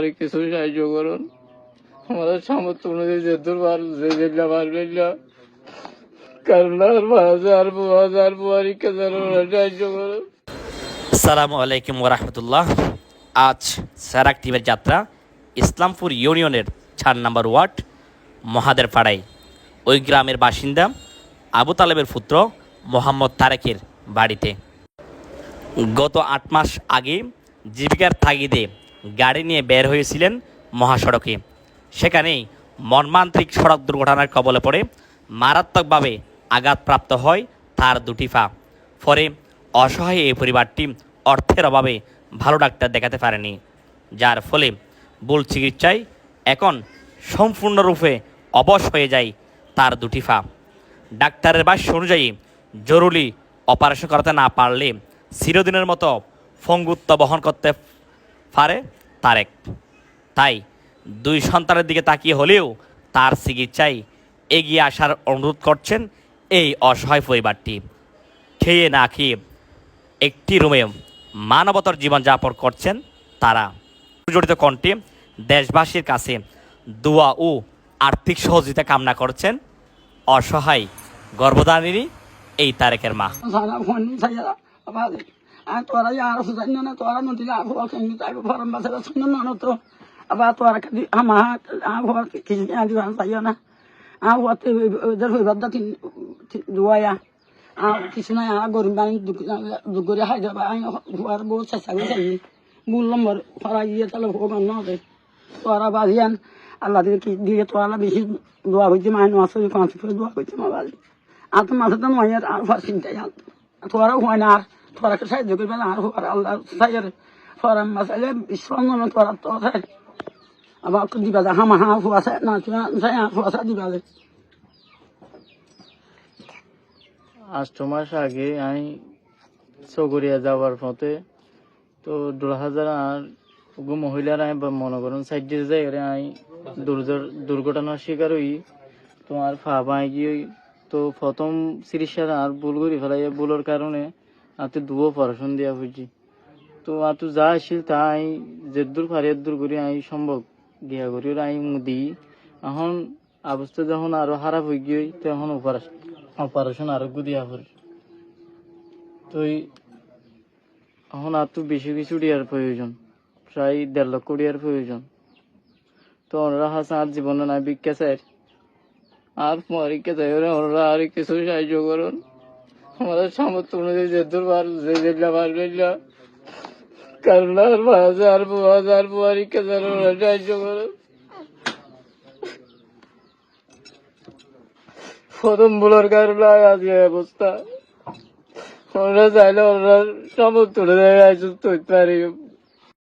আর কিছু সাহায্য করুন। আমাদের সামর্থ্য অনুযায়ী যে দূর পার, যে যেগুলা পারবেন না কারণ আর হাজার হাজার পরীক্ষা সাহায্য করুন আসসালামু আলাইকুম ওরহমতুল্লাহ আজ স্যারাক টিমের যাত্রা ইসলামপুর ইউনিয়নের চার নম্বর ওয়ার্ড মহাদের পাড়ায় ওই গ্রামের বাসিন্দা আবু তালেবের পুত্র মোহাম্মদ তারেকের বাড়িতে। গত আট মাস আগে জীবিকার তাগিদে গাড়ি নিয়ে বের হয়েছিলেন মহাসড়কে। সেখানেই মর্মান্তিক সড়ক দুর্ঘটনার কবলে পড়ে মারাত্মকভাবে আঘাতপ্রাপ্ত হয় তার দুটি পা। ফলে অসহায় এই পরিবারটি অর্থের অভাবে ভালো ডাক্তার দেখাতে পারেনি, যার ফলে ভুল চিকিৎসায় এখন সম্পূর্ণরূপে অবশ হয়ে যায় তার দুটি পা। ডাক্তারের ভাষ্য অনুযায়ী জরুরি অপারেশন করাতে না পারলে চিরদিনের মতো ফঙ্গুত্ব বহন করতে পারে তারেক। তাই দুই সন্তানের দিকে তাকিয়ে হলেও তার চিকিৎসায় এগিয়ে আসার অনুরোধ করছেন এই অসহায় পরিবারটি। খেয়ে না খেয়ে একটি রুমে মানবতার জীবনযাপন করছেন তারা। জড়িত কণ্ঠে দেশবাসীর কাছে দোয়া ও আর্থিক সহযোগিতা কামনা করছেন অসহায় গর্ভধারিণী এই তারেকের মা। Ta ko faram basa sa no no to apa tora ka di ama a ko ki ya di wan saya na a wa te dar ho badda tin duwa ya a kisna ya gorin ban du gori ha da ba ai war bo sa sa sa ni mul number fara ye talo ko no de tora bazian আল্লাহ দিকে কি দিয়ে তো আল্লাহ বেশি দোয়া হইতে মায় নোয়াশো পাঁচ ফিরে দোয়া হইতে মা বালি আর তো মাথা তো নয় আর আর ফার চিন্তাই আর তোরা হয় না আর তোরা সাহায্য করবে না আর আল্লাহ দিবা হামা না দিবা আষ্ট মাস আগে আমি চকরিয়া যাওয়ার পথে তো দু হাজার আর ওগো মহিলারা মনে করুন সাইডে জায়গায় আমি দুর্ঘটনার শিকার হই। তোমার ফা গিয়ে তো প্রথম চিকিৎসা আর ভুল করে ফেলাই ভুলের কারণে আতে দুও অপারেশন দেওয়া হয়েছি তো আতু যা আসছিল তা আমি যে দূর পারি দূর করি আমি সম্ভব। দিয়া করি আমি দিই। এখন অবস্থা যখন আরও খারাপ হয়ে গিয়ে তখন অপারেশন অপারেশন আরোগ্য দিয়া পড়ি তো এখন আর তো বেশি কিছু দেওয়ার প্রয়োজন। প্রায় দেড় লক্ষ দেওয়ার প্রয়োজন। তো ওনারা হাসা আর জীবনে না চাই। আর পরীক্ষা চাই ওরা আর কিছু সাহায্য করুন। আমাদের সামর্থ্য অনুযায়ী যে দূর পার যে যেগুলা পারবেন কারণ আর হাজার হাজার বুয়ারি কেজার সাহায্য করুন প্রথম ভুলের কারণে আজ এই অবস্থা। ওরা চাইলে ওরা সামর্থ্য অনুযায়ী আয়োজন হইতে পারি